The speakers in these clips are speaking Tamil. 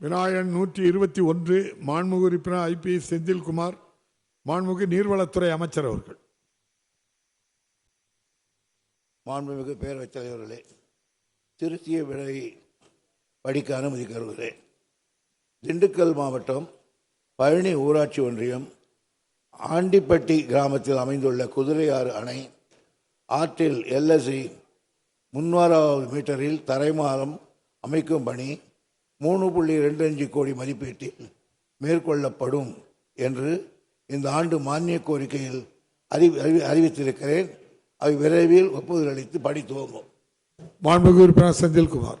விநாயகன் நூற்றி இருபத்தி ஒன்று மாண்புகு உறுப்பினர் ஐபி செந்தில்குமார் மாண்புமிகு நீர்வளத்துறை அமைச்சர் அவர்கள். மாண்புமிகு பேரவைத் தலைவர்களே திருத்திய விலை படிக்க அனுமதி கருதுகிறேன் திண்டுக்கல் மாவட்டம் பழனி ஊராட்சி ஒன்றியம் ஆண்டிப்பட்டி கிராமத்தில் அமைந்துள்ள குதிரையாறு அணை ஆற்றில் எல்எஸ்சி முன்னூறாவது மீட்டரில் தரைமாறம் அமைக்கும் பணி மூணு புள்ளி ரெண்டு அஞ்சு கோடி மதிப்பீட்டில் மேற்கொள்ளப்படும் என்று இந்த ஆண்டு மானிய கோரிக்கையில் அறிவி அறிவி- அறிவித்திருக்கிறேன். அவை விரைவில் ஒப்புதல் அளித்து பணி துவங்கும். மாண்புமிகு உறுப்பினர் செந்தில்குமார்.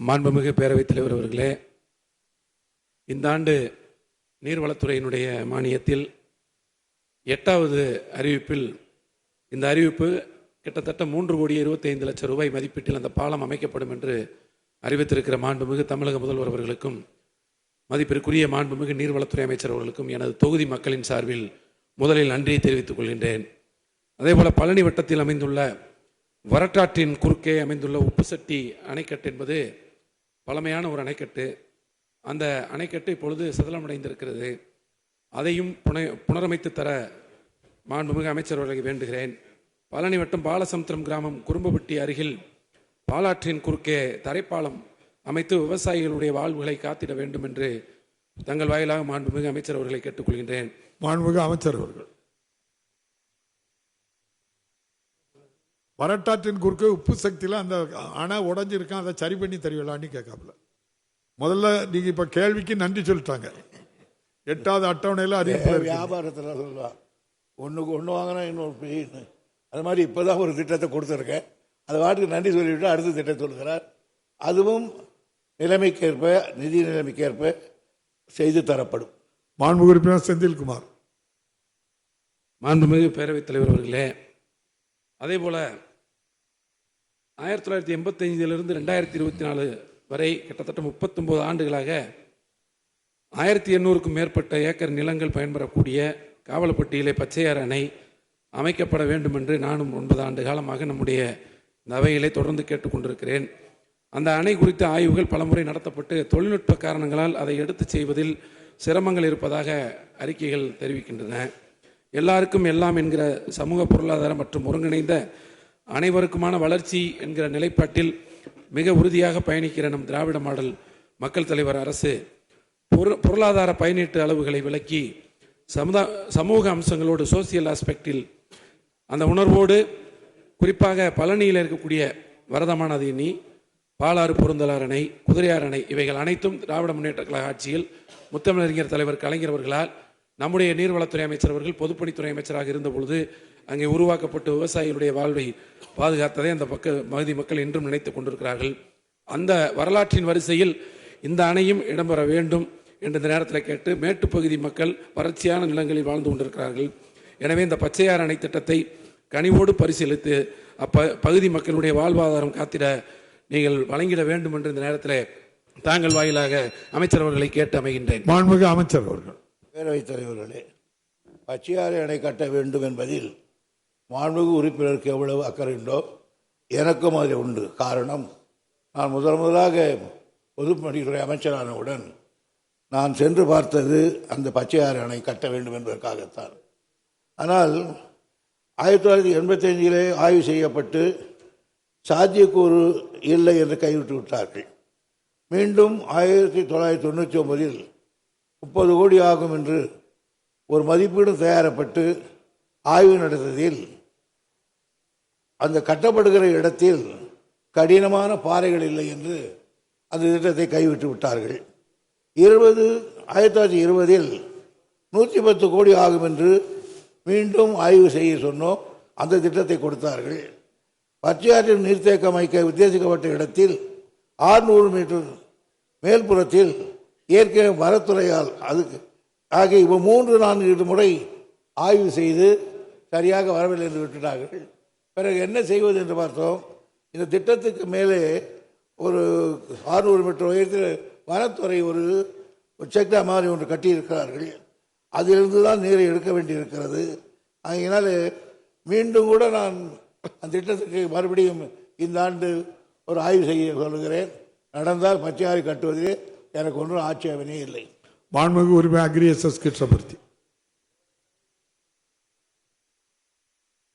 மாண்புமிகு பேரவைத் தலைவர் அவர்களே இந்த ஆண்டு நீர்வளத்துறையினுடைய மானியத்தில் எட்டாவது அறிவிப்பில் இந்த அறிவிப்பு கிட்டத்தட்ட மூன்று கோடி இருபத்தைந்து லட்சம் ரூபாய் மதிப்பீட்டில் அந்த பாலம் அமைக்கப்படும் என்று அறிவித்திருக்கிற மாண்புமிகு தமிழக முதல்வர் அவர்களுக்கும் மதிப்பிற்குரிய மாண்புமிகு நீர்வளத்துறை அமைச்சர் அவர்களுக்கும் எனது தொகுதி மக்களின் சார்பில் முதலில் நன்றியை தெரிவித்துக் கொள்கின்றேன். அதேபோல் பழனி வட்டத்தில் அமைந்துள்ள வரட்டாற்றின் குறுக்கே அமைந்துள்ள உப்புசட்டி அணைக்கட்டு என்பது பழமையான ஒரு அணைக்கட்டு. அந்த அணைக்கட்டு இப்பொழுது சதலமடைந்திருக்கிறது அதையும் புனை புனரமைத்து தர மாண்புமிகு அமைச்சர் அவர்களை வேண்டுகிறேன். பழனி வட்டம் பாலசமுத்திரம் கிராமம் குறும்பப்பட்டி அருகில் பாலாற்றின் குறுக்கே தரைப்பாலம் அமைத்து விவசாயிகளுடைய வாழ்வுகளை காத்திட வேண்டும் என்று தங்கள் வாயிலாக மாண்புமிகு அமைச்சர் அவர்களை கேட்டுக்கொள்கின்றேன். மாண்புமிகு அமைச்சர் அவர்கள். வரட்டாற்றின் குறுக்கே உப்பு சக்தியில் அந்த அணை உடைஞ்சிருக்கான் அதை சரி பண்ணி தருவீங்களான்னு கேட்காப்புல. முதல்ல நீங்க இப்ப கேள்விக்கு நன்றி சொல்லிட்டாங்க. எட்டாவது அட்டவணையில் அறிவிப்பு வியாபாரத்தில் சொல்லலாம் ஒன்றுக்கு ஒன்று வாங்கினா இன்னொரு பெயின்னு. அது மாதிரி இப்போ தான் ஒரு திட்டத்தை கொடுத்துருக்கேன். அது வாட்டுக்கு நன்றி சொல்லிவிட்டு அடுத்த திட்டத்தை சொல்கிறார் அதுவும் நிலைமைக்கேற்ப நிதி நிலைமைக்கேற்ப செய்து தரப்படும். மாண்புமிகு உறுப்பினர் செந்தில்குமார். மாண்புமிகு பேரவைத் தலைவர் அவர்களே அதே போல ஆயிரத்தி தொள்ளாயிரத்தி எண்பத்தைந்திலிருந்து ரெண்டாயிரத்தி இருபத்தி நாலு வரை கிட்டத்தட்ட முப்பத்தொன்பது ஆண்டுகளாக ஆயிரத்தி எண்ணூறுக்கும் மேற்பட்ட ஏக்கர் நிலங்கள் பயன்பெறக்கூடிய காவலப்பட்டியிலே பச்சையாறு அணை அமைக்கப்பட வேண்டும் என்று நானும் ஒன்பது ஆண்டு காலமாக நம்முடைய இந்த அவையிலே தொடர்ந்து கேட்டுக்கொண்டிருக்கிறேன். அந்த அணை குறித்த ஆய்வுகள் பலமுறை நடத்தப்பட்டு தொழில்நுட்ப காரணங்களால் அதை எடுத்துச் செய்வதில் சிரமங்கள் இருப்பதாக அறிக்கைகள் தெரிவிக்கின்றன. எல்லாருக்கும் எல்லாம் என்கிற சமூக பொருளாதார மற்றும் ஒருங்கிணைந்த அனைவருக்குமான வளர்ச்சி என்கிற நிலைப்பாட்டில் மிக உறுதியாக பயணிக்கிற நம் திராவிட மாடல் மக்கள் தலைவர் அரசு பொரு- பொருளாதார பயனீட்டு அளவுகளை விளக்கி சமுதா சமூக அம்சங்களோடு சோசியல் ஆஸ்பெக்டில் அந்த உணர்வோடு குறிப்பாக பழனியில் இருக்கக்கூடிய வரதமானது எண்ணி பாலாறு பொருந்தலார் அணை குதிரையார் அணை இவைகள் அனைத்தும் திராவிட முன்னேற்ற கழக ஆட்சியில் முத்தமிழறிஞர் தலைவர் கலைஞர் அவர்களால் நம்முடைய நீர்வளத்துறை அமைச்சர் அவர்கள் பொதுப்பணித்துறை அமைச்சராக இருந்த பொழுது அங்கே உருவாக்கப்பட்டு விவசாயிகளுடைய வாழ்வை பாதுகாத்ததை அந்த பக்க பகுதி மக்கள் இன்றும் நினைத்துக் கொண்டிருக்கிறார்கள். அந்த வரலாற்றின் வரிசையில் இந்த அணையும் இடம்பெற வேண்டும் என்ற இந்த நேரத்தில் கேட்டு மேட்டுப்பகுதி மக்கள் வறட்சியான நிலங்களில் வாழ்ந்து கொண்டிருக்கிறார்கள். எனவே இந்த பச்சையாறு அணை திட்டத்தை கனிவோடு பரிசீலித்து அப்ப பகுதி மக்களுடைய வாழ்வாதாரம் காத்திட நீங்கள் வழங்கிட வேண்டும் என்று இந்த நேரத்தில் தாங்கள் வாயிலாக அமைச்சர் அவர்களை கேட்டு அமைகின்றேன். மாண்புமிகு அமைச்சர் அவர்கள். பேரவைத் தலைவர்களே பச்சையாறு அணை கட்ட வேண்டும் என்பதில் மாண்புமிகு உறுப்பினருக்கு எவ்வளவு அக்கறை உண்டோ எனக்கும் அது உண்டு. காரணம் நான் முதல் முதலாக பொதுப்பணித்துறை அமைச்சரானவுடன் நான் சென்று பார்த்தது அந்த பச்சையாறு அணை கட்ட வேண்டும் என்பதற்காகத்தான். ஆனால் ஆயிரத்தி தொள்ளாயிரத்தி எண்பத்தைந்திலே ஆய்வு செய்யப்பட்டு சாத்தியக்கூறு இல்லை என்று கைவிட்டு விட்டார்கள். மீண்டும் ஆயிரத்தி தொள்ளாயிரத்தி தொண்ணூற்றி ஒன்பதில் முப்பது கோடி ஆகும் என்று ஒரு மதிப்பீடு தயாரிப்பட்டு ஆய்வு நடந்ததில் அந்த கட்டப்படுகிற இடத்தில் கடினமான பாறைகள் இல்லை என்று அந்த திட்டத்தை கைவிட்டு விட்டார்கள். இருபது ஆயிரத்தி தொள்ளாயிரத்தி இருபதில் நூற்றி பத்து கோடி ஆகும் என்று மீண்டும் ஆய்வு செய்ய சொன்னோம். அந்த திட்டத்தை கொடுத்தார்கள். பச்சையாற்றில் நீர்த்தேக்கம் அமைக்க உத்தேசிக்கப்பட்ட இடத்தில் 600 மீட்டர் மேல்புறத்தில் இயற்கை மரத்துறையால் அதுக்கு ஆகிய இப்போ மூன்று நான்கு முறை ஆய்வு செய்து சரியாக வரவில்லை என்று விட்டுட்டார்கள். பிறகு என்ன செய்வது என்று பார்த்தோம். இந்த திட்டத்துக்கு மேலே ஒரு 600 மீட்டர் உயரத்தில் வனத்துறை ஒரு செக்டா மாதிரி ஒன்று கட்டியிருக்கிறார்கள். அதிலிருந்து தான் நீரை எடுக்க வேண்டியிருக்கிறது. அதனால மீண்டும் கூட நான் அந்த திட்டத்துக்கு மறுபடியும் இந்த ஆண்டு ஒரு ஆய்வு செய்ய சொல்லுகிறேன். நடந்தால் பச்சையாறு கட்டுவதிலே எனக்கு ஒன்றும் ஆட்சேபனையே இல்லை. மாண்புமிகு உரிமை அக்ரி எஸ் எஸ் கிருஷ்ணமூர்த்தி.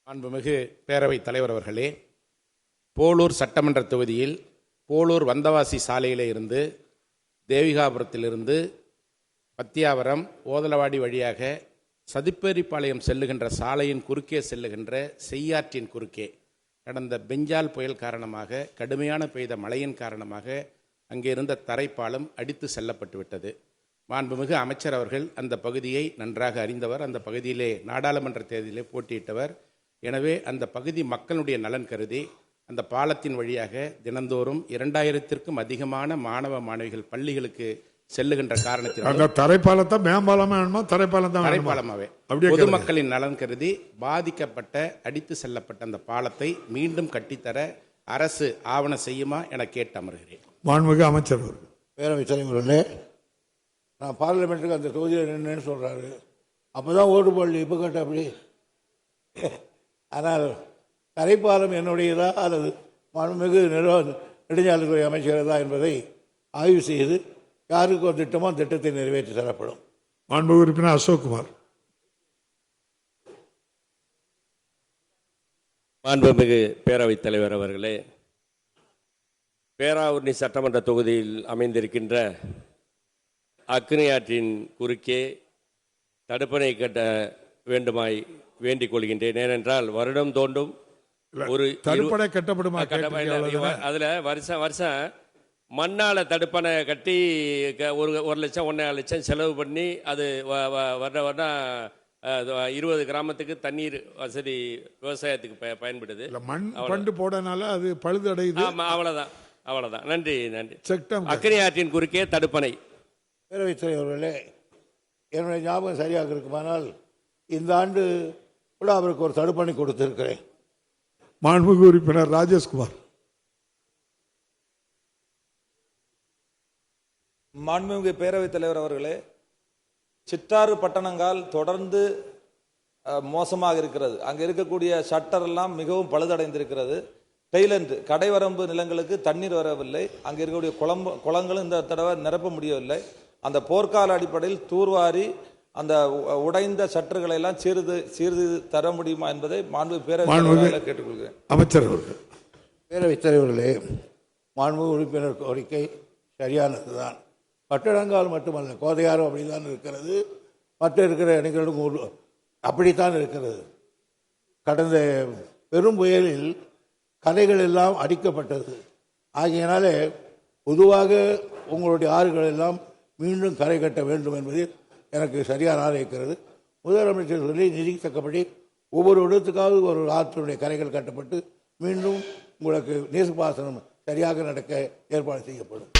மாண்புமிகு பேரவைத் தலைவர் அவர்களே போலூர் சட்டமன்ற தொகுதியில் போலூர் வந்தவாசி சாலையிலே இருந்து தேவிகாபுரத்திலிருந்து பத்தியாவரம் ஓதலவாடி வழியாக சதிப்பேரிப்பாளையம் செல்லுகின்ற சாலையின் குறுக்கே செல்லுகின்ற செய்யாற்றின் குறுக்கே. கடந்த பெஞ்சால் புயல் காரணமாக கடுமையான பெய்த மழையின் காரணமாக அங்கே இருந்த தரைப்பாலம் அடித்து செல்லப்பட்டு விட்டது. மாண்புமிகு அமைச்சர் அவர்கள் அந்த பகுதியை நன்றாக அறிந்தவர். அந்த பகுதியிலே நாடாளுமன்ற தேர்தலிலே போட்டியிட்டவர். எனவே அந்த பகுதி மக்களுடைய நலன் கருதி அந்த பாலத்தின் வழியாக தினந்தோறும் இரண்டாயிரத்திற்கும் அதிகமான மாணவ மாணவிகள் பள்ளிகளுக்கு செல்லுகின்ற காரணத்தினால் அந்த தரைப்பாலத்தை மேம்பாலமா வேணுமா? தரைப்பாலம் தான் தரைப்பாலமாவே. பொதுமக்களின் நலன் கருதி பாதிக்கப்பட்ட அடித்து செல்லப்பட்ட அந்த பாலத்தை மீண்டும் கட்டித்தர அரசு ஆவண செய்யுமா என கேட்டு அமர்கிறேன் மாண்புமிகு அமைச்சர் அவர்கள். பேரவைத் தலைவர்களே நான் பார்லிமெண்ட்டுக்கு அந்த தொகுதியில் நின்றுன்னு சொல்கிறாரு அப்போ தான் ஓட்டு போடல இப்போ கேட்ட அப்படி ஆனால் தரைப்பாலம் என்னுடையதா அல்லது மாண்புமிகு நெடுஞ்சாலைத்துறை அமைச்சரதா என்பதை ஆய்வு செய்து யாருக்கு ஒரு திட்டமோ அந்த திட்டத்தை நிறைவேற்றி தரப்படும். மாண்புமிகு உறுப்பினர் அசோக்குமார். மாண்புமிகு பேரவைத் தலைவர் அவர்களே பேராவூர்ணி சட்டமன்ற தொகுதியில் அமைந்திருக்கின்ற அக்னி ஆற்றின் குறுக்கே தடுப்பணை கட்ட வேண்டுமாய் வேண்டிக் கொள்கின்றேன். ஏனென்றால் வருடம் தோண்டும் ஒரு தடுப்படை கட்டப்படுமா? அதுல வருஷம் வருஷம் மண்ணால தடுப்பணை கட்டி க- ஒரு ஒரு லட்சம் ஒன்றரை லட்சம் செலவு பண்ணி அது வ- வ- வருட வருடம் அஹ், இது இருபது கிராமத்துக்கு தண்ணீர் வசதி விவசாயத்துக்கு ப- பயன்படுது. இல்ல மண் பண்டு போடனால அது பழுது அடையுது ஆமா அவ்வளவுதான். அவ்வளவுதான். நன்றி நன்றி. செக்டம். அக்கறை ஆற்றின் குறுக்கே தடுப்பணை. பேரவைத் தலைவர்களே என்னுடைய ஞாபகம் சரியாக இருக்குமானால் இந்த ஆண்டு கூட அவருக்கு ஒரு தடுப்பணை கொடுத்திருக்கிறேன். மாண்புமிகு உறுப்பினர் ராஜேஷ்குமார். மாண்புமிகு பேரவைத் தலைவர் அவர்களே சிற்றாறு பட்டணங்கால் தொடர்ந்து மோசமாக இருக்கிறது. அங்கே இருக்கக்கூடிய ஷட்டர் எல்லாம் மிகவும் பழுதடைந்திருக்கிறது. டெய்லண்ட் கடைவரம்பு நிலங்களுக்கு தண்ணீர் வரவில்லை. அங்கே இருக்கக்கூடிய குளம்பு குளங்களும் இந்த தடவை நிரப்ப முடியவில்லை. அந்த போர்க்கால அடிப்படையில் தூர்வாரி அந்த உடைந்த சட்டர்களை எல்லாம் சீர்து சீர்து தர முடியுமா என்பதை மாண்பு தலைவராக கேட்டுக்கொள்கிறேன். அமைச்சர் பேரவைத் தலைவர்களே மாண்புமிகு உறுப்பினர் கோரிக்கை சரியானதுதான். பட்டடங்கால் மட்டுமல்ல கோதையாரும் அப்படிதான் இருக்கிறது. மற்ற இருக்கிற இடங்களும் ஒரு- அப்படித்தான் இருக்கிறது. கடந்த பெரும் புயலில் கரைகள் எல்லாம் அடிக்கப்பட்டது. ஆகையினாலே பொதுவாக உங்களுடைய ஆறுகள் எல்லாம் மீண்டும் கரை கட்ட வேண்டும் என்பதில் எனக்கு சரியான ஆறு இருக்கிறது. முதலமைச்சர் சொல்லி நிதி ஒவ்வொரு இடத்துக்காவது ஒரு ஆற்றுடைய கரைகள் கட்டப்பட்டு மீண்டும் உங்களுக்கு நீர்ப்பாசனம் சரியாக நடக்க ஏற்பாடு செய்யப்படும்.